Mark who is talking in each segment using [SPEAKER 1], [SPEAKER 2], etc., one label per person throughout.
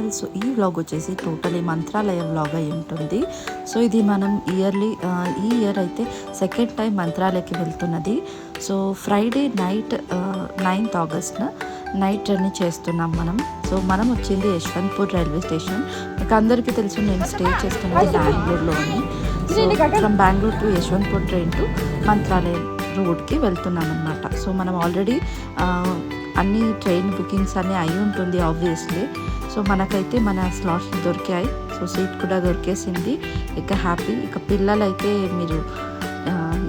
[SPEAKER 1] Channel so ఈ vlog వచ్చేసి totally Mantralaya vlog అయి ఉంటుంది. సో ఇది మనం ఇయర్లీ ఈ ఇయర్ అయితే సెకండ్ టైం మంత్రాలయకి వెళ్తున్నది. సో ఫ్రైడే నైట్ నైన్త్ ఆగస్ట్న నైట్ జర్నీ చేస్తున్నాం మనం. సో మనం వచ్చింది యశ్వంత్పూర్ రైల్వే స్టేషన్ మీకు అందరికీ తెలుసు నేను స్టే చేస్తున్నది బెంగళూరులోని. So from Bengaluru to Yeshwantpur train to Mantralayam రోడ్కి వెళ్తున్నాం అనమాట సో మనం ఆల్రెడీ అన్ని ట్రైన్ బుకింగ్స్ అన్నీ అయి ఉంటుంది ఆబ్వియస్లీ సో మనకైతే మన స్లాట్స్ దొరికాయి. సో సీట్ కూడా దొరికేసింది. ఇక హ్యాపీ. ఇక పిల్లలైతే మీరు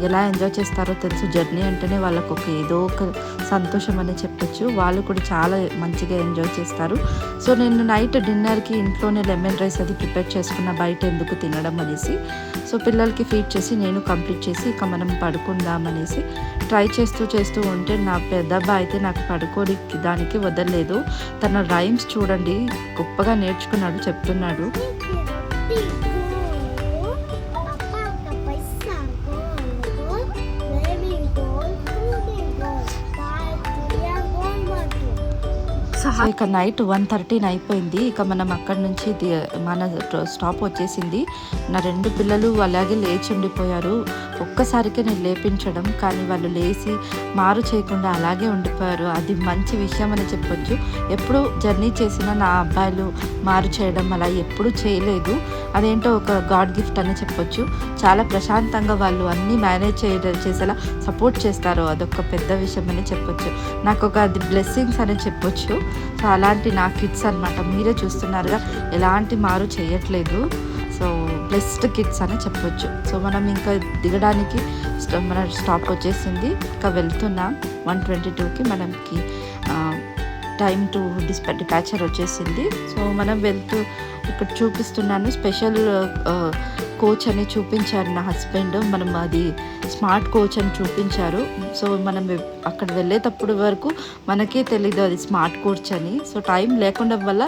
[SPEAKER 1] ఎలా ఎంజాయ్ చేస్తారో తెలుసు. జర్నీ అంటేనే వాళ్ళకు ఒక ఏదో ఒక సంతోషం అని చెప్పొచ్చు. వాళ్ళు కూడా చాలా మంచిగా ఎంజాయ్ చేస్తారు. సో నేను నైట్ డిన్నర్కి ఇంట్లోనే లెమన్ రైస్ అది ప్రిపేర్ చేసుకున్న బయట ఎందుకు తినడం అనేసి. సో పిల్లలకి ఫీడ్ చేసి నేను కంప్లీట్ చేసి ఇక మనం పడుకుందాం అనేసి ట్రై చేస్తూ చేస్తూ ఉంటే నా పెద్ద అబ్బాయి అయితే నాకు పడుకోని దానికి వదలలేదు. తన రైమ్స్ చూడండి. గొప్పగా నేర్చుకున్నాడు చెప్తున్నాడు. ఇక నైట్ వన్ థర్టీన్ అయిపోయింది. ఇక మనం అక్కడ నుంచి మన స్టాప్ వచ్చేసింది. నా రెండు పిల్లలు అలాగే లేచి ఉండిపోయారు. ఒక్కసారికే నేను లేపించడం కానీ వాళ్ళు లేచి మారు చేయకుండా అలాగే ఉండిపోయారు. అది మంచి విషయం అని చెప్పొచ్చు. ఎప్పుడు జర్నీ చేసిన నా అబ్బాయిలు మారు చేయడం అలా ఎప్పుడూ చేయలేదు. అదేంటో ఒక గాడ్ గిఫ్ట్ అని చెప్పొచ్చు. చాలా ప్రశాంతంగా వాళ్ళు అన్నీ మేనేజ్ చేయ చేసేలా సపోర్ట్ చేస్తారు. అదొక పెద్ద విషయం అని చెప్పొచ్చు. నాకు ఒక అది బ్లెస్సింగ్స్ అని చెప్పొచ్చు. సో అలాంటి నా కిడ్స్ అన్నమాట. మీరే చూస్తున్నారుగా ఎలాంటి మారు చేయట్లేదు. సో బెస్ట్ కిడ్స్ అని చెప్పొచ్చు. సో మనం ఇంకా దిగడానికి మన స్టాప్ వచ్చేసింది. ఇంకా వెళ్తున్నాం. వన్ ట్వంటీ టూకి మనకి టైం టు డిస్ప డిపాచర్ వచ్చేసింది. సో మనం వెళ్తూ ఇక్కడ చూపిస్తున్నాను. స్పెషల్ కోచ్ అని చూపించారు నా హస్బెండ్. మనం అది స్మార్ట్ కోచ్ అని చూపించారు. సో మనం అక్కడ వెళ్ళేటప్పుడు వరకు మనకే తెలీదు అది స్మార్ట్ కోచ్ అని. సో టైం లేకుండా వల్ల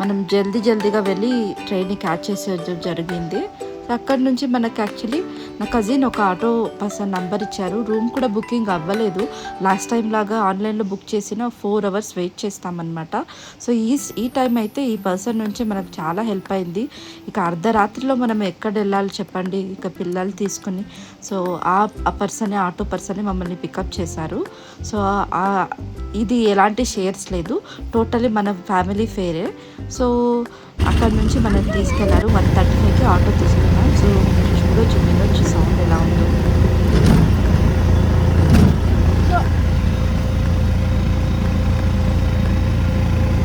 [SPEAKER 1] మనం జల్దీ జల్దీగా వెళ్ళి ట్రైన్ని క్యాచ్ చేసే జరిగింది. సో అక్కడ నుంచి మనకు యాక్చువల్లీ నా కజిన్ ఒక ఆటో పర్సన్ నంబర్ ఇచ్చారు. రూమ్ కూడా బుకింగ్ అవ్వలేదు. లాస్ట్ టైం లాగా ఆన్లైన్లో బుక్ చేసిన ఫోర్ అవర్స్ వెయిట్ చేస్తామన్నమాట. సో ఈ ఈ టైం అయితే ఈ పర్సన్ నుంచి మనకు చాలా హెల్ప్ అయింది. ఇక అర్ధరాత్రిలో మనం ఎక్కడ వెళ్ళాలి చెప్పండి. ఇక పిల్లలు తీసుకుని. సో ఆ పర్సన్ ఆటో పర్సన్ మమ్మల్ని పికప్ చేశారు. సో ఇది ఎలాంటి షేర్స్ లేదు. టోటలీ మన ఫ్యామిలీ ఫేరే సో అక్కడ నుంచి మనం తీసుకెళ్ళారు. వన్ థర్టీ ఫైవ్కి ఆటో తీసుకున్నాం. సో చూడొచ్చు వినొచ్చు సౌండ్ ఎలా ఉందో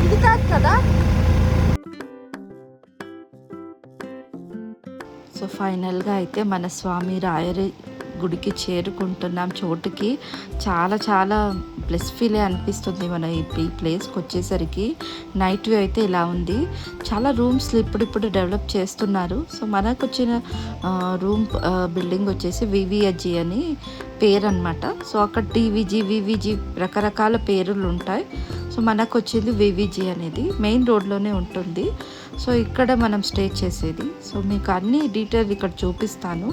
[SPEAKER 2] ఇది కాదు కదా
[SPEAKER 1] సో ఫైనల్గా అయితే మన స్వామి రాయరి గుడికి చేరుకుంటున్నాం. చోటుకి చాలా చాలా ప్లస్ ఫీలే అనిపిస్తుంది మన ఈ ప్లేస్కి వచ్చేసరికి. నైట్ వ్యూ అయితే ఇలా ఉంది. చాలా రూమ్స్లు ఇప్పుడిప్పుడు డెవలప్ చేస్తున్నారు. సో మనకు వచ్చిన రూమ్ బిల్డింగ్ వచ్చేసి వివిఎజీ అని పేరు అనమాట సో అక్కడ టీవీజీ వివిజీ రకరకాల పేర్లు ఉంటాయి. సో మనకు వచ్చింది వివిజీ అనేది. మెయిన్ రోడ్లోనే ఉంటుంది. సో ఇక్కడ మనం స్టే చేసేది. సో మీకు అన్ని డీటెయిల్ ఇక్కడ చూపిస్తాను.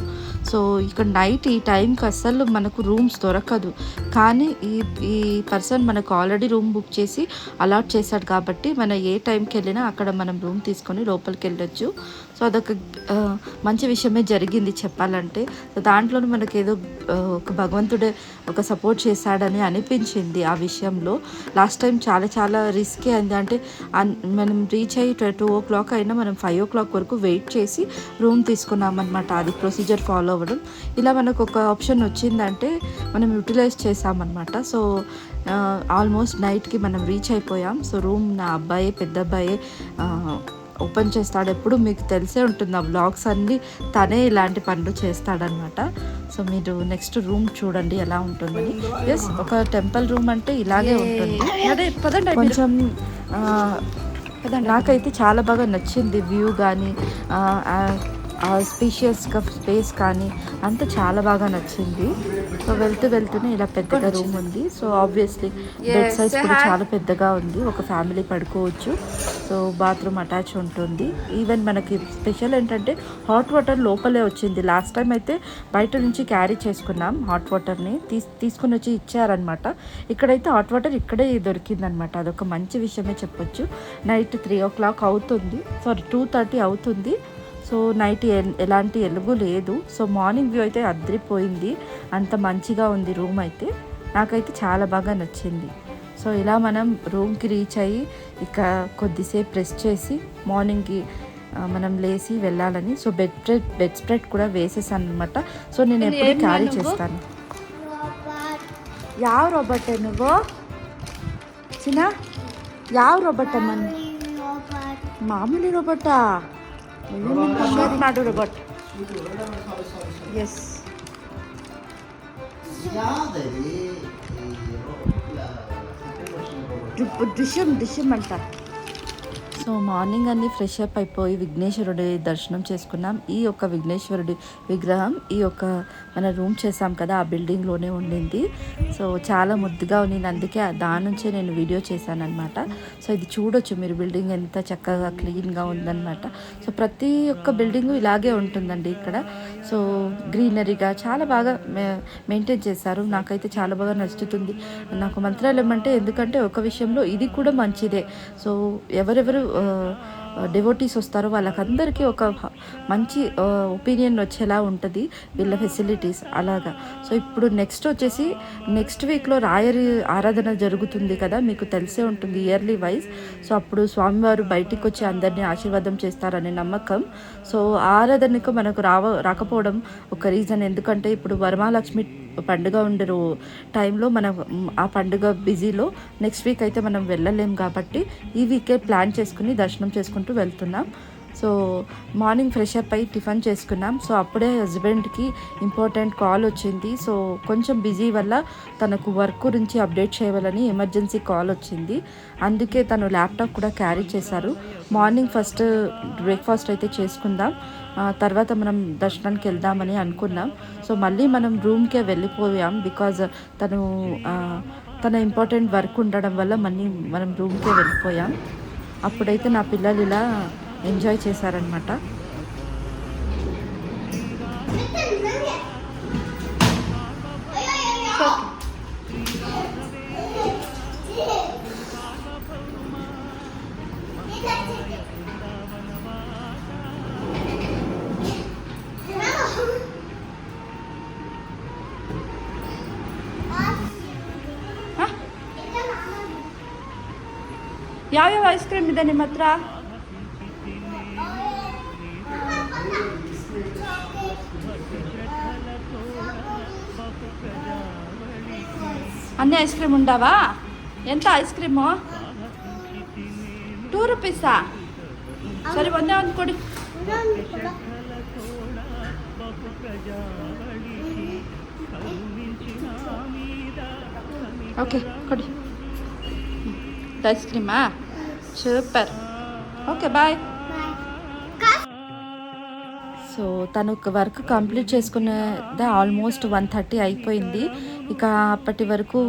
[SPEAKER 1] సో ఇక్కడ నైట్ ఈ టైంకి అస్సలు మనకు రూమ్స్ దొరకదు. కానీ ఈ ఈ పర్సన్ మనకు ఆల్రెడీ రూమ్ బుక్ చేసి అలాట్ చేశాడు కాబట్టి మన ఏ టైంకి వెళ్ళినా అక్కడ మనం రూమ్ తీసుకొని లోపలికి వెళ్ళొచ్చు. సో అదొక మంచి విషయమే జరిగింది చెప్పాలంటే. సో దాంట్లో మనకి ఏదో ఒక భగవంతుడే ఒక సపోర్ట్ చేశాడని అనిపించింది ఆ విషయంలో. లాస్ట్ టైం చాలా చాలా రిస్కే అయింది అంటే అన్- మనం రీచ్ అయ్యి టూ ఓ క్లాక్ అయినా మనం ఫైవ్ ఓ క్లాక్ వరకు వెయిట్ చేసి రూమ్ తీసుకున్నామన్నమాట. అది ప్రొసీజర్ ఫాలో అవ్వడం. ఇలా మనకు ఒక ఆప్షన్ వచ్చిందంటే మనం యూటిలైజ్ చేసామన్నమాట సో ఆల్మోస్ట్ నైట్కి మనం రీచ్ అయిపోయాం. సో రూమ్ నా అబ్బాయి పెద్ద అబ్బాయి ఓపెన్ చేస్తాడు. ఎప్పుడు మీకు తెలిసే ఉంటుంది ఆ బ్లాగ్స్ అన్నీ. తనే ఇలాంటి పనులు చేస్తాడనమాట సో మీరు నెక్స్ట్ రూమ్ చూడండి ఎలా ఉంటుందని. ఎస్ ఒక టెంపుల్ రూమ్ అంటే ఇలాగే ఉంటుంది.
[SPEAKER 2] అదే పదండి
[SPEAKER 1] కొంచెం నాకైతే చాలా బాగా నచ్చింది వ్యూ కానీ స్పీషియస్గా స్పేస్ కానీ అంతా చాలా బాగా నచ్చింది. సో వెళ్తూ వెళ్తూనే ఇలా పెద్దగా రూమ్ ఉంది. సో ఆబ్వియస్లీ బెడ్ సైజ్ కూడా. చాలా పెద్దగా ఉంది. ఒక ఫ్యామిలీ పడుకోవచ్చు. సో బాత్రూమ్ అటాచ్ ఉంటుంది. ఈవెన్ మనకి స్పెషల్ ఏంటంటే హాట్ వాటర్ లోపలే వచ్చింది. లాస్ట్ టైం అయితే బయట నుంచి క్యారీ చేసుకున్నాం హాట్ వాటర్ని తీస్ తీసుకుని వచ్చి ఇచ్చారనమాట ఇక్కడైతే హాట్ వాటర్ ఇక్కడే దొరికిందనమాట అదొక మంచి విషయమే చెప్పొచ్చు. నైట్ త్రీ ఓ క్లాక్ అవుతుంది. సారీ టూ థర్టీ అవుతుంది. సో నైట్ ఎ- ఎలాంటి ఎలుగు లేదు సో మార్నింగ్ వ్యూ అయితే అద్రిపోయింది అంత మంచిగా ఉంది రూమ్ అయితే నాకైతే చాలా బాగా నచ్చింది సో ఇలా మనం రూమ్కి రీచ్ అయ్యి ఇక కొద్దిసేపు రెస్ట్ చేసి మార్నింగ్కి ఆ, మనం లేచి వెళ్ళాలని so bedspread bedspread కూడా వేసేసాను అనమాట సో నేను
[SPEAKER 2] ఇది
[SPEAKER 1] ఎప్పుడు
[SPEAKER 2] ఏం
[SPEAKER 1] క్యారీ
[SPEAKER 2] నువ్వు?
[SPEAKER 1] చేస్తాను ಯಾವ రోబోట్ నువ్వు చిన్న ಯಾವ రోబోట్ అమ్మ మామూలు robota not Madhu robot. Yes. Drishyam Drishyam ಅಂತ సో మార్నింగ్ అన్ని ఫ్రెష్ అప్ అయిపోయి విఘ్నేశ్వరుడి దర్శనం చేసుకున్నాం. ఈ యొక్క విఘ్నేశ్వరుడి విగ్రహం ఈ యొక్క మన రూమ్ చేసాం కదా ఆ బిల్డింగ్లోనే ఉండింది. సో చాలా ముద్దుగా ఉండింది అందుకే దాని నుంచే నేను వీడియో చేశాను అనమాట సో ఇది చూడొచ్చు మీరు బిల్డింగ్ ఎంత చక్కగా క్లీన్గా ఉందన్నమాట. సో ప్రతి ఒక్క బిల్డింగ్ ఇలాగే ఉంటుందండి ఇక్కడ. సో గ్రీనరీగా చాలా బాగా మెయింటైన్ చేశారు. నాకైతే చాలా బాగా నచ్చుతుంది. నాకు మంత్రాలయం అంటే ఎందుకంటే ఒక విషయంలో ఇది కూడా మంచిదే. సో ఎవరెవరు డివోటీస్ వస్తారో. వాళ్ళకందరికీ ఒక మంచి ఒపీనియన్ వచ్చేలా ఉంటుంది వీళ్ళ ఫెసిలిటీస్ అలాగా. సో ఇప్పుడు నెక్స్ట్ వచ్చేసి నెక్స్ట్ వీక్లో రాయరి ఆరాధన జరుగుతుంది కదా మీకు తెలిసే ఉంటుంది ఇయర్లీ వైజ్ సో అప్పుడు స్వామివారు బయటికి వచ్చి అందరినీ ఆశీర్వాదం చేస్తారనే నమ్మకం. సో ఆరాధనకు మనకు రావ రాకపోవడం ఒక రీజన్ ఎందుకంటే ఇప్పుడు వరమాలక్ష్మి పండుగ ఉండే రో టైంలో మనం ఆ పండుగ బిజీలో నెక్స్ట్ వీక్ అయితే మనం వెళ్ళలేం కాబట్టి ఈ వీకే ప్లాన్ చేసుకుని దర్శనం చేసుకుంటూ వెళ్తున్నాం. సో మార్నింగ్ ఫ్రెష్ అప్ అయ్యి టిఫిన్ చేసుకున్నాం. సో అప్పుడే హస్బెండ్కి ఇంపార్టెంట్ కాల్ వచ్చింది. సో కొంచెం బిజీ వల్ల తనకు వర్క్ గురించి అప్డేట్ చేయాలని ఎమర్జెన్సీ కాల్ వచ్చింది. అందుకే తను ల్యాప్టాప్ కూడా క్యారీ చేశారు. మార్నింగ్ ఫస్ట్ బ్రేక్ఫాస్ట్ అయితే చేసుకుందాం. తర్వాత మనం దర్శనానికి వెళ్దామని అనుకున్నాం. సో మళ్ళీ మనం రూమ్కే వెళ్ళిపోయాం బికాజ్ తను తన ఇంపార్టెంట్ వర్క్ ఉండడం వల్ల మళ్ళీ మనం రూమ్కే వెళ్ళిపోయాం. అప్పుడైతే నా పిల్లలు ఇలా ఎంజాయ్ చేశారనమాట ಯಾವ್ಯಾವ ಐಸ್ ಕ್ರೀಮ್ ಇದೆ ನಿಮ್ಮ ಹತ್ರ ಅನ್ನ ಐಸ್ ಕ್ರೀಮ್ ಉಂಡವ? ಎಂತ ಐಸ್ ಕ್ರೀಮು ಟೂ ರುಪೀಸಾ ಸರಿ, ಒಂದೇ ಒಂದು ಕೊಡಿ. ಓಕೆ, ಕೊಡಿ. ಐಸ್ ಕ್ರೀಮಾ ಸೂಪರ್. ಓಕೆ ಬಾಯ್ సో తను వర్క్ కంప్లీట్ చేసుకునేదే ఆల్మోస్ట్ వన్ థర్టీ అయిపోయింది. ఇక అప్పటి వరకు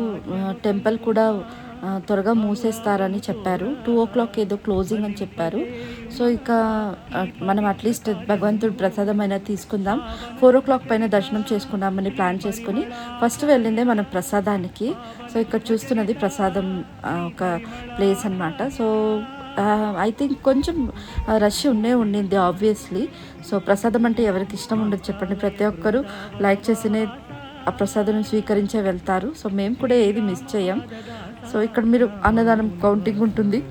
[SPEAKER 1] టెంపుల్ కూడా త్వరగా మూసేస్తారని చెప్పారు. టూ ఓ క్లాక్ ఏదో క్లోజింగ్ అని చెప్పారు. సో ఇక మనం అట్లీస్ట్ భగవంతుడు ప్రసాదమైన తీసుకుందాం. ఫోర్ ఓ క్లాక్ పైన దర్శనం చేసుకుందామని ప్లాన్ చేసుకుని ఫస్ట్ వెళ్ళిందే మనం ప్రసాదానికి. సో ఇక్కడ చూస్తున్నది ప్రసాదం ఒక ప్లేస్ అన్నమాట. సో ఐ థింక్ కొంచెం రష్ ఉండే ఉండింది ఆబ్వియస్లీ సో ప్రసాదం అంటే ఎవరికి ఇష్టం ఉండదు చెప్పండి. ప్రతి ఒక్కరూ లైక్ చేసినే ఆ ప్రసాదం స్వీకరించే వెళ్తారు. సో మేము కూడా ఏది మిస్ చేయం. సో ఇక్కడ మీరు అన్నదానం కౌంటింగ్ ఉంటుంది.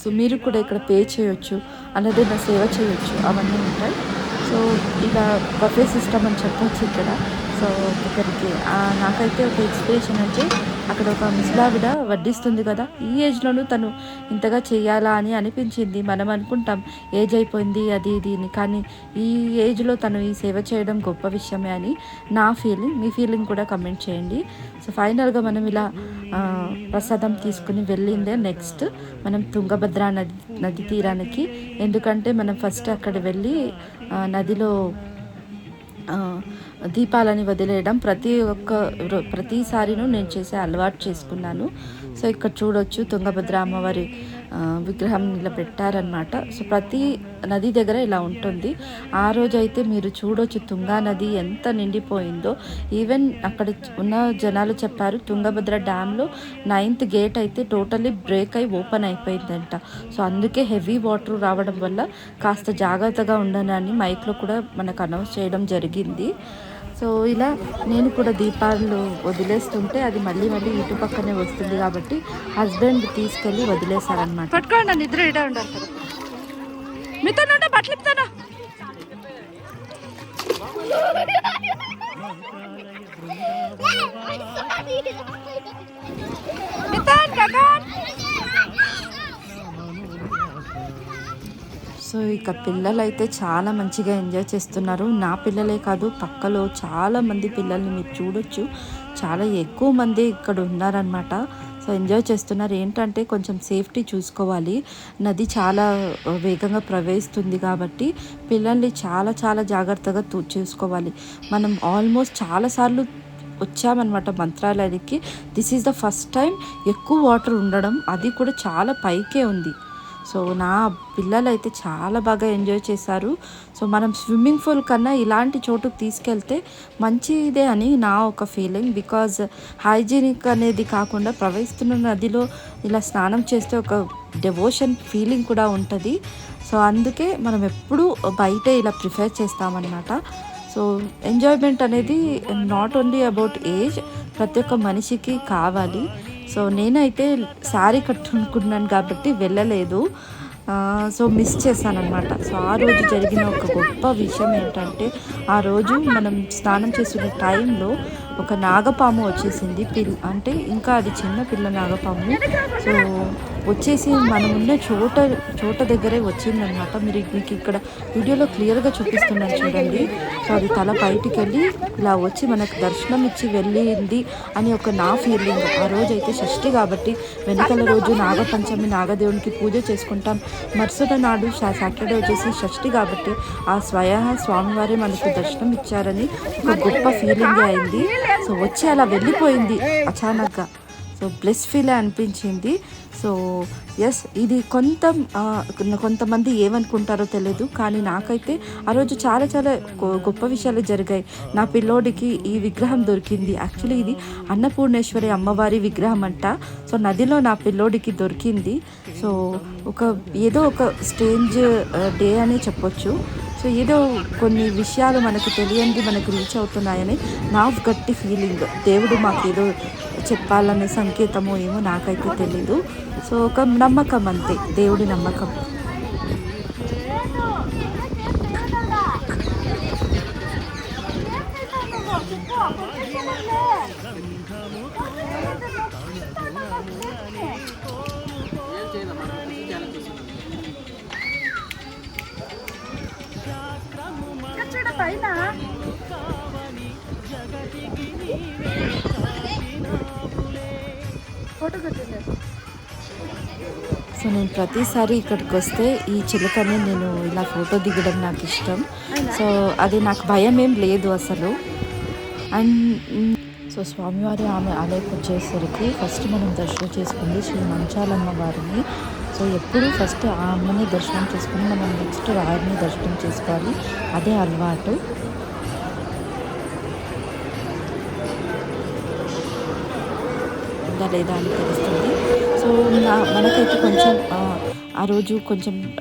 [SPEAKER 1] సో మీరు కూడా ఇక్కడ పే చేయొచ్చు అన్నదాన సేవ చేయొచ్చు అవన్నీ ఉంటాయి. సో ఇలా బఫే సిస్టమ్ అని చెప్పొచ్చు ఇక్కడ. సో ఇక్కడికి నాకైతే ఒక ఇన్స్పిరేషన్ అంటే అక్కడ ఒక ముసలావిడ వడ్డిస్తుంది కదా ఈ ఏజ్లోనూ తను ఇంతగా చేయాలా అని అనిపించింది. మనం అనుకుంటాం ఏజ్ అయిపోయింది అది ఇది కానీ ఈ ఏజ్లో తను ఈ సేవ చేయడం గొప్ప విషయమే అని నా ఫీలింగ్. మీ ఫీలింగ్ కూడా కమెంట్ చేయండి. సో ఫైనల్గా మనం ఇలా ప్రసాదం తీసుకుని వెళ్ళిందే నెక్స్ట్ మనం తుంగభద్ర నది నది తీరానికి. ఎందుకంటే మనం ఫస్ట్ అక్కడ వెళ్ళి నదిలో దీపాలని వదిలేయడం ప్రతి ఒక్క రో- ప్రతిసారిను నేను చేసే అలవాటు చేసుకున్నాను. సో ఇక్కడ చూడొచ్చు తుంగభద్ర అమ్మవారి విగ్రహం ఇలా పెట్టారనమాట సో ప్రతి నది దగ్గర ఇలా ఉంటుంది. ఆ రోజు అయితే మీరు చూడొచ్చు తుంగా నది ఎంత నిండిపోయిందో. ఈవెన్ అక్కడ ఉన్న జనాలు చెప్పారు తుంగభద్ర డ్యామ్లో నైన్త్ గేట్ అయితే టోటలీ బ్రేక్ అయి ఓపెన్ అయిపోయిందంట. సో అందుకే హెవీ వాటర్ రావడం వల్ల కాస్త జాగ్రత్తగా ఉండనని మైక్లో కూడా మనకు అనౌన్స్ చేయడం జరిగింది. సో ఇలా నేను కూడా దీపాలు వదిలేస్తుంటే అది మళ్ళీ మళ్ళీ ఇటు పక్కనే వస్తుంది కాబట్టి హస్బెండ్ తీసుకెళ్ళి వదిలేశారనమాట
[SPEAKER 2] పట్టుకోండి నిద్ర ఇడే ఉండాలి మీతో ఉంటే బట్టలు ఇస్తానా నితాన్ గగన్.
[SPEAKER 1] సో ఇక పిల్లలు అయితే చాలా మంచిగా ఎంజాయ్ చేస్తున్నారు. నా పిల్లలే కాదు పక్కలో చాలా మంది పిల్లల్ని మీరు చూడొచ్చు. చాలా ఎక్కువ మంది ఇక్కడ ఉన్నారనమాట సో ఎంజాయ్ చేస్తున్నారు. ఏంటంటే కొంచెం సేఫ్టీ చూసుకోవాలి. నది చాలా వేగంగా ప్రవహిస్తుంది కాబట్టి పిల్లల్ని చాలా చాలా జాగ్రత్తగా చూసుకోవాలి. మనం ఆల్మోస్ట్ చాలాసార్లు వచ్చామన్నమాట మంత్రాలయానికి. This is the first time ఎక్కువ వాటర్ ఉండడం. అది కూడా చాలా పైకే ఉంది. సో నా పిల్లలు అయితే చాలా బాగా ఎంజాయ్ చేశారు. సో మనం స్విమ్మింగ్ పూల్ కన్నా ఇలాంటి చోటుకు తీసుకెళ్తే మంచిదే అని నా ఒక ఫీలింగ్. బికాజ్ హైజీనిక్ అనేది కాకుండా ప్రవహిస్తున్న నదిలో ఇలా స్నానం చేస్తే ఒక డెవోషన్ ఫీలింగ్ కూడా ఉంటుంది. సో అందుకే మనం ఎప్పుడూ బయటే ఇలా ప్రిఫర్ చేస్తామన్నమాట. సో ఎంజాయ్మెంట్ అనేది నాట్ ఓన్లీ అబౌట్ ఏజ్ ప్రతి ఒక్క మనిషికి కావాలి. సో నేనైతే శారీ కట్టుకున్నాను కాబట్టి వెళ్ళలేదు. సో మిస్ చేశానమాట సో ఆ రోజు జరిగిన ఒక గొప్ప విషయం ఏంటంటే ఆ రోజు మనం స్నానం చేసిన టైంలో ఒక నాగపాము వచ్చేసింది. పిల్ అంటే ఇంకా అది చిన్న పిల్ల నాగపాము. సో వచ్చేసి మనం ఉన్న చోట చోట దగ్గరే వచ్చిందనమాట. మీరు మీకు ఇక్కడ వీడియోలో క్లియర్గా చూపిస్తున్నాను చూడండి. సో అది తల బయటికి వెళ్ళి ఇలా వచ్చి మనకు దర్శనం ఇచ్చి వెళ్ళింది అని ఒక నా ఫీలింగ్. ఆ రోజు అయితే షష్ఠి కాబట్టి వెనకల రోజు నాగపంచమి నాగదేవునికి పూజ చేసుకుంటాం. మరుసటి నాడు సాటర్డే వచ్చేసి షష్ఠి కాబట్టి ఆ స్వయం స్వామివారే మనకు దర్శనం ఇచ్చారని ఒక గొప్ప ఫీలింగ్ అయింది. సో వచ్చి అలా వెళ్ళిపోయింది అచానక్గా. సో బ్లెస్ ఫీల్ అనిపించింది. సో ఎస్ ఇది కొంత కొంతమంది ఏమనుకుంటారో తెలియదు కానీ నాకైతే ఆ రోజు చాలా చాలా గొప్ప విషయాలు జరిగాయి. నా పిల్లోడికి ఈ విగ్రహం దొరికింది. యాక్చువల్లీ ఇది అన్నపూర్ణేశ్వరి అమ్మవారి విగ్రహం అంట. సో నదిలో నా పిల్లోడికి దొరికింది. సో ఒక ఏదో ఒక స్టేంజ్ డే అనే చెప్పొచ్చు. సో ఏదో కొన్ని విషయాలు మనకు తెలియంది మనకు రీచ్ అవుతున్నాయని నా గట్టి ఫీలింగ్. దేవుడు మాకు ఏదో చెప్పాలనే సంకేతమో ఏమో నాకైతే తెలీదు. సో ఒక నమ్మకం అంతే దేవుడి నమ్మకం. ప్రతిసారి ఇక్కడికి వస్తే ఈ చిలుకని నేను ఇలా ఫోటో దిగడం నాకు ఇష్టం. సో అది నాకు భయం ఏం లేదు అసలు. అండ్ సో స్వామివారి ఆమె ఆలయకు వచ్చేసరికి ఫస్ట్ మనం దర్శనం చేసుకుంది శ్రీ మంచాలమ్మ వారిని. సో ఎప్పుడు ఫస్ట్ ఆమెని దర్శనం చేసుకుని మనం నెక్స్ట్ రాయని దర్శనం చేసుకోవాలి. అదే అలవాటు. ఉందా లేదా అని తెలుస్తుంది. సో మనకైతే కొంచెం ఆ, రోజు కొంచెం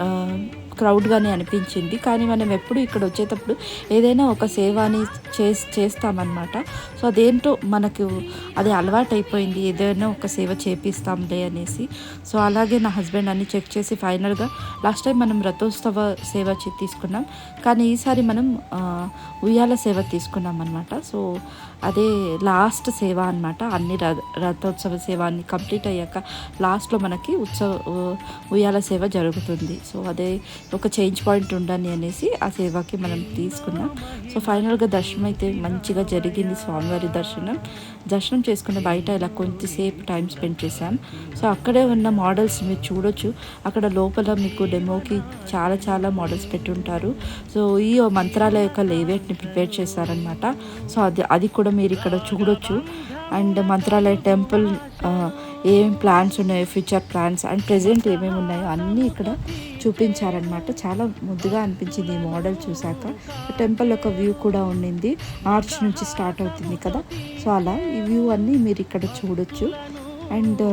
[SPEAKER 1] క్రౌడ్గానే అనిపించింది. కానీ మనం ఎప్పుడు ఇక్కడ వచ్చేటప్పుడు ఏదైనా ఒక సేవని చేస్ చేస్తామన్నమాట. సో అదేంటో మనకు అది అలవాటు అయిపోయింది ఏదైనా ఒక సేవ చేపిస్తాంలే అనేసి. సో అలాగే నా హస్బెండ్ అన్ని చెక్ చేసి ఫైనల్గా లాస్ట్ టైం మనం రథోత్సవ సేవ తీసుకున్నాం. కానీ ఈసారి మనం ఉయ్యాల సేవ తీసుకున్నాం అనమాట సో అదే లాస్ట్ సేవ అనమాట అన్ని రథోత్సవ సేవ అన్ని కంప్లీట్ అయ్యాక లాస్ట్లో మనకి ఉత్సవ ఉయ్యాల సేవ జరుగుతుంది. సో అదే ఒక చేంజ్ పాయింట్ ఉండని అనేసి ఆ సేవకి మనం తీసుకున్నాం. సో ఫైనల్గా దర్శనం అయితే మంచిగా జరిగింది స్వామివారి దర్శనం. దర్శనం చేసుకుని బయట ఇలా కొంతసేపు టైం స్పెండ్ చేశాం. సో అక్కడే ఉన్న మోడల్స్ మీరు చూడొచ్చు. అక్కడ లోపల మీకు డెమోకి చాలా చాలా మోడల్స్ పెట్టుంటారు. సో ఈ మంత్రాలయ యొక్క లేవేట్ని ప్రిపేర్ చేశారనమాట సో అది అది కూడా మీరు ఇక్కడ చూడొచ్చు. అండ్ మంత్రాలయ టెంపుల్ ఏం ప్లాన్స్ ఉన్నాయో ఫ్యూచర్ ప్లాన్స్ అండ్ ప్రజెంట్ ఏమేమి ఉన్నాయో అన్నీ ఇక్కడ చూపించారనమాట చాలా ముద్దుగా అనిపించింది ఈ మోడల్ చూశాక. టెంపుల్ యొక్క వ్యూ కూడా ఉండింది. ఆర్చ్ నుంచి స్టార్ట్ అవుతుంది కదా. సో అలా ఈ వ్యూ అన్నీ మీరు ఇక్కడ చూడొచ్చు. అండ్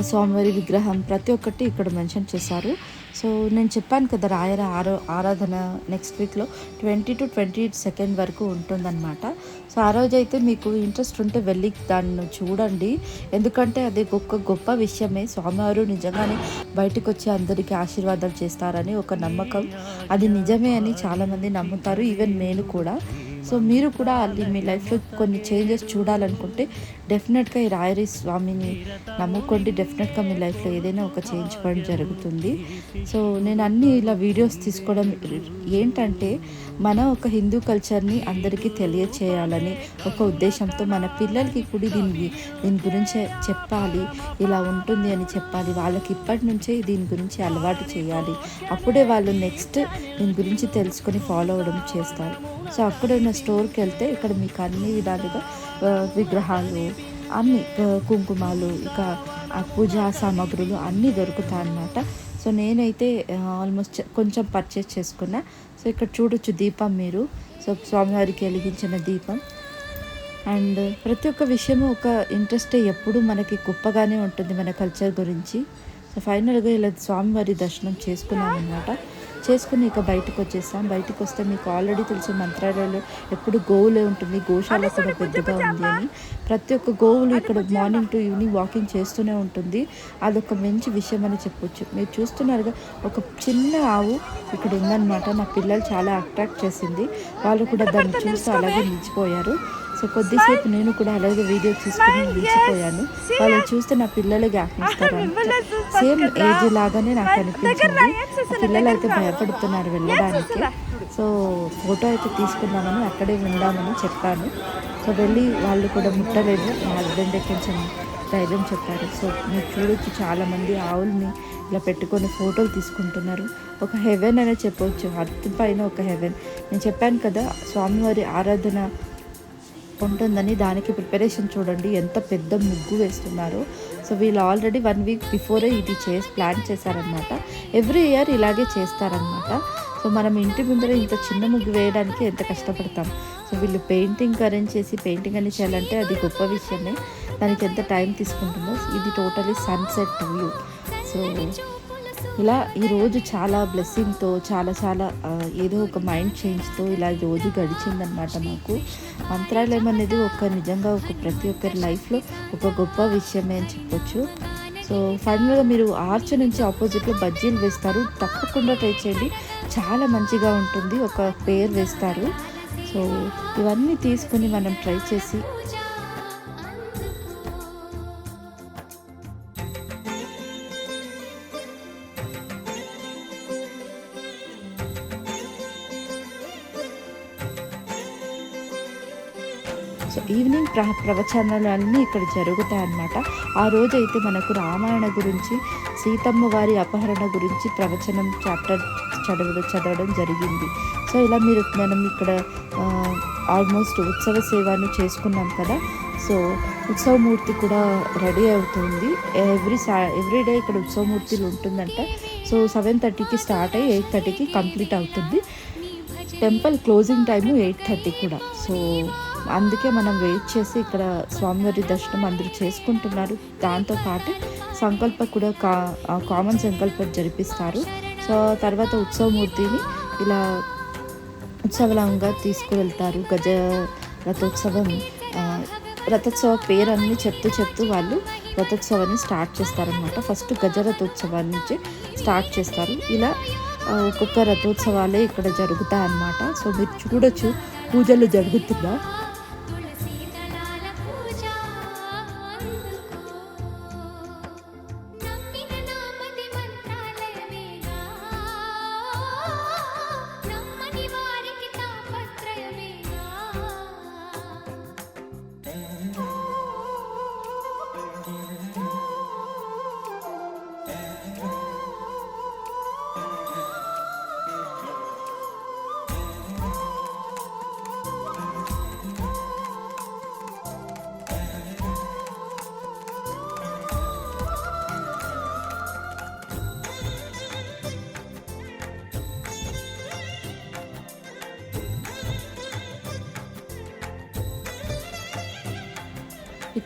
[SPEAKER 1] స్వామివారి విగ్రహం ప్రతి ఒక్కటి ఇక్కడ మెన్షన్ చేశారు. సో నేను చెప్పాను కదా రాయర ఆరో ఆరాధన నెక్స్ట్ వీక్లో ట్వంటీ టు ట్వంటీ సెకండ్ వరకు ఉంటుందన్నమాట. సో ఆ రోజు అయితే మీకు ఇంట్రెస్ట్ ఉంటే వెళ్ళి దాన్ని చూడండి. ఎందుకంటే అది ఒక గొప్ప విషయమే. స్వామివారు నిజంగానే బయటకు వచ్చి అందరికీ ఆశీర్వాదాలు చేస్తారని ఒక నమ్మకం. అది నిజమే అని చాలామంది నమ్ముతారు. ఈవెన్ నేను కూడా. సో మీరు కూడా అది మీ లైఫ్లో కొన్ని చేంజెస్ చూడాలనుకుంటే డెఫినెట్గా ఈ రాయరి స్వామిని నమ్ముకోండి. డెఫినెట్గా మీ లైఫ్లో ఏదైనా ఒక చేంజ్ పాయింట్ జరుగుతుంది. సో నేను అన్ని ఇలా వీడియోస్ తీసుకోవడం ఏంటంటే మన ఒక హిందూ కల్చర్ని అందరికీ తెలియచేయాలని ఒక ఉద్దేశంతో మన పిల్లలకి కూడా దీని దీని గురించి చెప్పాలి. ఇలా ఉంటుంది అని చెప్పాలి. వాళ్ళకి ఇప్పటి నుంచే దీని గురించి అలవాటు చేయాలి. అప్పుడే వాళ్ళు నెక్స్ట్ దీని గురించి తెలుసుకొని ఫాలో అవ్వడం చేస్తారు. సో అక్కడ ఉన్న స్టోర్కి వెళ్తే ఇక్కడ మీకు అన్ని విధాలుగా విగ్రహాలు అన్ని కుంకుమాలు ఇక పూజా సామాగ్రులు అన్నీ దొరుకుతాయి అన్నమాట సో నేనైతే ఆల్మోస్ట్ కొంచెం పర్చేస్ చేసుకున్నా. సో ఇక్కడ చూడొచ్చు దీపం మీరు. సో స్వామివారికి వెలిగించిన దీపం. అండ్ ప్రతి ఒక్క విషయము ఒక ఇంట్రెస్ట్ ఎప్పుడు మనకి గొప్పగానే ఉంటుంది మన కల్చర్ గురించి. సో ఫైనల్గా ఇలా స్వామివారి దర్శనం చేసుకున్నాం అనమాట చేసుకుని ఇక బయటకు వచ్చేస్తాం బయటకు వస్తే మీకు ఆల్రెడీ తెలుసు మంత్రాలయంలో ఎప్పుడు గోవులే ఉంటుంది. గోశాల కూడా పెద్దగా ఉంది అని. ప్రతి ఒక్క గోవులు ఇక్కడ మార్నింగ్ టు ఈవినింగ్ వాకింగ్ చేస్తూనే ఉంటుంది. అదొక మంచి విషయం అని చెప్పొచ్చు. మీరు చూస్తున్నారుగా ఒక చిన్న ఆవు ఇక్కడ ఉందన్నమాట. నా పిల్లలు చాలా అట్రాక్ట్ చేసింది. వాళ్ళు కూడా దాన్ని చూస్తూ అలాగే నిలిచిపోయారు. సో కొద్దిసేపు నేను కూడా అలాగే వీడియో తీసుకుని నిలిచిపోయాను. వాళ్ళు చూస్తే నా పిల్లలు జ్ఞాపిస్తారు సేమ్ ఏజ్ లాగానే నాకు అనిపించింది. పిల్లలు అయితే భయపడుతున్నారు వెళ్ళడానికి. సో ఫోటో అయితే తీసుకుందామని అక్కడే ఉందామని చెప్పాను. సో వెళ్ళి వాళ్ళు కూడా ముట్టలేదు. మా హస్బెండ్ కొంచెం ధైర్యం చెప్పారు. సో మీరు చూడొచ్చు చాలామంది ఆవుల్ని ఇలా పెట్టుకొని ఫోటోలు తీసుకుంటున్నారు. ఒక హెవెన్ అనే చెప్పవచ్చు అర్త్ పైన ఒక హెవెన్. నేను చెప్పాను కదా స్వామివారి ఆరాధన ఉంటుందని దానికి ప్రిపరేషన్ చూడండి. ఎంత పెద్ద ముగ్గు వేస్తున్నారో. సో వీళ్ళు ఆల్రెడీ వన్ వీక్ బిఫోరే ఇది చేసి ప్లాన్ చేశారనమాట ఎవ్రీ ఇయర్ ఇలాగే చేస్తారనమాట సో మనం ఇంటి ముందర ఇంత చిన్న ముగ్గు వేయడానికి ఎంత కష్టపడతాం? సో వీళ్ళు పెయింటింగ్ అరేంజ్ చేసి పెయింటింగ్ అని చేయాలంటే అది గొప్ప విషయమే. దానికి ఎంత టైం తీసుకుంటుందో ఇది టోటలీ సన్సెట్ వ్యూ సో ఇలా ఈరోజు చాలా బ్లెస్సింగ్తో చాలా చాలా ఏదో ఒక మైండ్ చేంజ్తో ఇలా ఈ రోజు గడిచిందనమాట మాకు. మంత్రాలయం అనేది ఒక నిజంగా ఒక ప్రతి ఒక్కరి లైఫ్లో ఒక గొప్ప విషయమే అని చెప్పొచ్చు. సో ఫైనల్గా మీరు ఆర్చ్ నుంచి ఆపోజిట్లో బజ్జీలు వేస్తారు. తప్పకుండా ట్రై చేయండి. చాలా మంచిగా ఉంటుంది. ఒక పేరు వేస్తారు. సో ఇవన్నీ తీసుకుని మనం ట్రై చేసి సో ఈవినింగ్ ప్ర ప్రవచనాలు అన్నీ ఇక్కడ జరుగుతాయి అన్నమాట. ఆ రోజు అయితే మనకు రామాయణ గురించి సీతమ్మ వారి అపహరణ గురించి ప్రవచనం చాప్టర్ చదవడం చదవడం జరిగింది. సో ఇలా మీరు మనం ఇక్కడ ఆల్మోస్ట్ ఉత్సవ సేవను చేసుకున్నాం కదా. సో ఉత్సవమూర్తి కూడా రెడీ అవుతుంది. ఎవ్రీ సా ఎవ్రీ డే ఇక్కడ ఉత్సవమూర్తిలు ఉంటుందంట. సో సెవెన్ థర్టీకి స్టార్ట్ అయ్యి ఎయిట్ థర్టీకి కంప్లీట్ అవుతుంది. Temple closing time eight thirty కూడా. సో అందుకే మనం వెయిట్ చేసి ఇక్కడ స్వామివారి దర్శనం అందరూ చేసుకుంటున్నారు. దాంతో పాటు సంకల్ప కూడా కా కామన్ సంకల్పం జరిపిస్తారు. సో తర్వాత ఉత్సవమూర్తిని ఇలా ఉత్సవలంగా తీసుకువెళ్తారు. గజ రథోత్సవం రథోత్సవ పేరన్నీ చెప్తూ చెప్తూ వాళ్ళు రథోత్సవాన్ని స్టార్ట్ చేస్తారనమాట ఫస్ట్ గజ రథోత్సవాన్ని నుంచి స్టార్ట్ చేస్తారు. ఇలా ఒక్కొక్క రథోత్సవాలే ఇక్కడ జరుగుతాయి అన్నమాట సో మీరు చూడొచ్చు పూజలు జరుగుతున్నా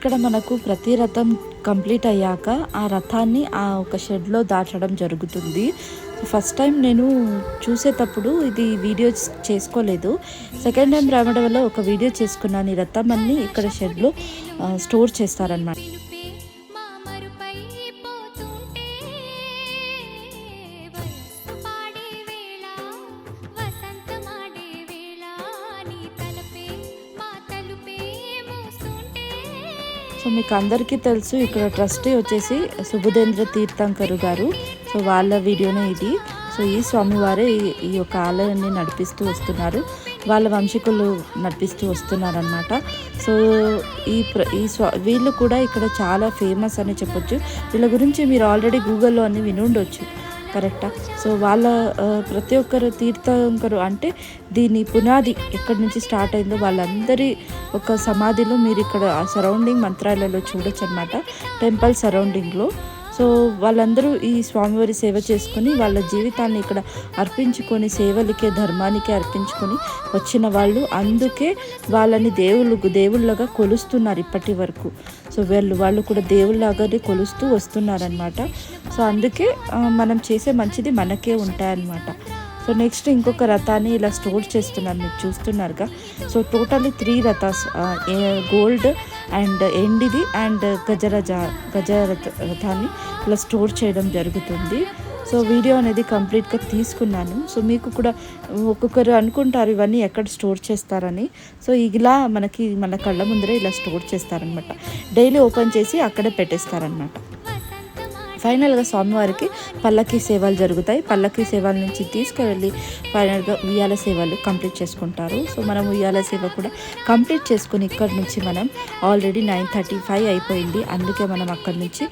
[SPEAKER 1] ఇక్కడ మనకు ప్రతి రథం కంప్లీట్ అయ్యాక ఆ రథాన్ని ఆ ఒక షెడ్లో దాచడం జరుగుతుంది. ఫస్ట్ టైం నేను చూసేటప్పుడు ఇది వీడియో చేసుకోలేదు. సెకండ్ టైం రావడం వల్ల ఒక వీడియో చేసుకున్నాను. ఈ రథం అన్ని ఇక్కడ షెడ్లో స్టోర్ చేస్తారనమాట మీకు అందరికీ తెలుసు ఇక్కడ ట్రస్టీ వచ్చేసి సుబుధేంద్ర తీర్థంకరు గారు. సో వాళ్ళ వీడియోనే ఇది. సో ఈ స్వామివారే ఈ- యొక్క ఆలయాన్ని నడిపిస్తూ వస్తున్నారు. వాళ్ళ వంశీకులు నడిపిస్తూ వస్తున్నారనమాట సో ఈ ప్ర ఈ స్వా వీళ్ళు కూడా ఇక్కడ చాలా ఫేమస్ అని చెప్పొచ్చు. వీళ్ళ గురించి మీరు ఆల్రెడీ గూగుల్లో అన్ని వినుండొచ్చు. కరెక్టా? సో వాళ్ళ ప్రతి ఒక్కరు తీర్థంకరు అంటే దీని పునాది ఎక్కడి నుంచి స్టార్ట్ అయిందో వాళ్ళందరి ఒక సమాధిలో మీరు ఇక్కడ సరౌండింగ్ మంత్రాలలో చూడొచ్చు అనమాట టెంపుల్ సరౌండింగ్లో సో వాళ్ళందరూ ఈ స్వామివారి సేవ చేసుకొని వాళ్ళ జీవితాన్ని ఇక్కడ అర్పించుకొని సేవలకే ధర్మానికే అర్పించుకొని వచ్చిన వాళ్ళు అందుకే వాళ్ళని దేవుళ్ళు దేవుళ్ళగా కొలుస్తున్నారు ఇప్పటి వరకు. సో వీళ్ళు వాళ్ళు కూడా దేవుళ్ళగానే కొలుస్తూ వస్తున్నారనమాట సో అందుకే మనం చేసే మంచిది మనకే ఉంటాయన్నమాట. సో నెక్స్ట్ ఇంకొక రథాన్ని ఇలా స్టోర్ చేస్తున్నారు మీరు చూస్తున్నారుగా. సో టోటల్లీ త్రీ రథాస్ గోల్డ్ అండ్ ఎండిది అండ్ గజరజ గజ రథ రథాన్ని ఇలా స్టోర్ చేయడం జరుగుతుంది. సో వీడియో అనేది కంప్లీట్గా తీసుకున్నాను. సో మీకు కూడా ఒక్కొక్కరు అనుకుంటారు ఇవన్నీ ఎక్కడ స్టోర్ చేస్తారని. సో ఇలా మనకి మన కళ్ళ ముందరే ఇలా స్టోర్ చేస్తారనమాట డైలీ ఓపెన్ చేసి అక్కడే పెట్టేస్తారనమాట ఫైనల్గా స్వామివారికి పల్లకి సేవలు జరుగుతాయి. పల్లకి సేవల నుంచి తీసుకువెళ్ళి ఫైనల్గా ఉయ్యాల సేవలు కంప్లీట్ చేసుకుంటారు. సో మనం ఉయ్యాల సేవ కూడా కంప్లీట్ చేసుకుని ఇక్కడ నుంచి మనం ఆల్రెడీ నైన్ థర్టీ ఫైవ్ అయిపోయింది. అందుకే మనం అక్కడి నుంచి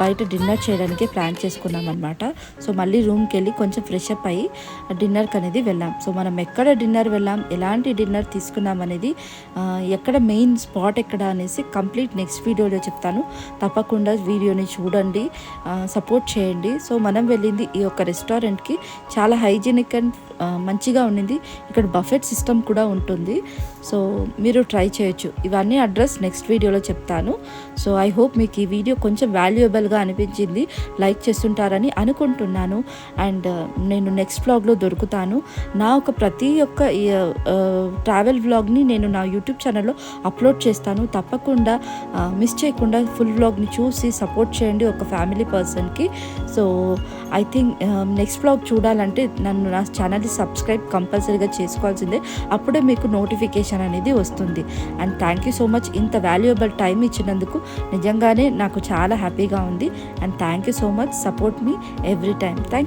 [SPEAKER 1] బయట డిన్నర్ చేయడానికి ప్లాన్ చేసుకున్నాం అనమాట సో మళ్ళీ రూమ్కి వెళ్ళి కొంచెం ఫ్రెష్ అప్ అయ్యి డిన్నర్కి అనేది వెళ్ళాం. సో మనం ఎక్కడ డిన్నర్ వెళ్ళాం ఎలాంటి డిన్నర్ తీసుకున్నాం అనేది ఎక్కడ మెయిన్ స్పాట్ ఎక్కడ అనేసి కంప్లీట్ నెక్స్ట్ వీడియోలో చెప్తాను. తప్పకుండా వీడియోని చూడండి. సపోర్ట్ చేయండి. సో మనం వెళ్ళింది ఈ యొక్క రెస్టారెంట్కి చాలా హైజీనిక్ అండ్ మంచిగా ఉండింది. ఇక్కడ బఫెట్ సిస్టమ్ కూడా ఉంటుంది. సో మీరు ట్రై చేయొచ్చు. ఇవన్నీ అడ్రస్ నెక్స్ట్ వీడియోలో చెప్తాను. సో ఐ హోప్ మీకు ఈ వీడియో కొంచెం వాల్యుయబుల్గా అనిపించింది. లైక్ చేస్తుంటారని అనుకుంటున్నాను. అండ్ నేను నెక్స్ట్ వ్లాగ్లో దొరుకుతాను. నా ఒక ప్రతి ఒక్క ట్రావెల్ వ్లాగ్ని నేను నా యూట్యూబ్ ఛానల్లో అప్లోడ్ చేస్తాను. తప్పకుండా మిస్ చేయకుండా ఫుల్ వ్లాగ్ని చూసి సపోర్ట్ చేయండి ఒక ఫ్యామిలీ పర్సన్కి. So I think next blog చూడాలంటే నన్ను నా ఛానల్ని సబ్స్క్రైబ్ కంపల్సరీగా చేసుకోవాల్సిందే. అప్పుడే మీకు నోటిఫికేషన్ అనేది వస్తుంది. And thank you so much ఇంత వాల్యుయబుల్ టైం ఇచ్చినందుకు నిజంగానే నాకు చాలా హ్యాపీగా ఉంది. And thank you so much support me every time thank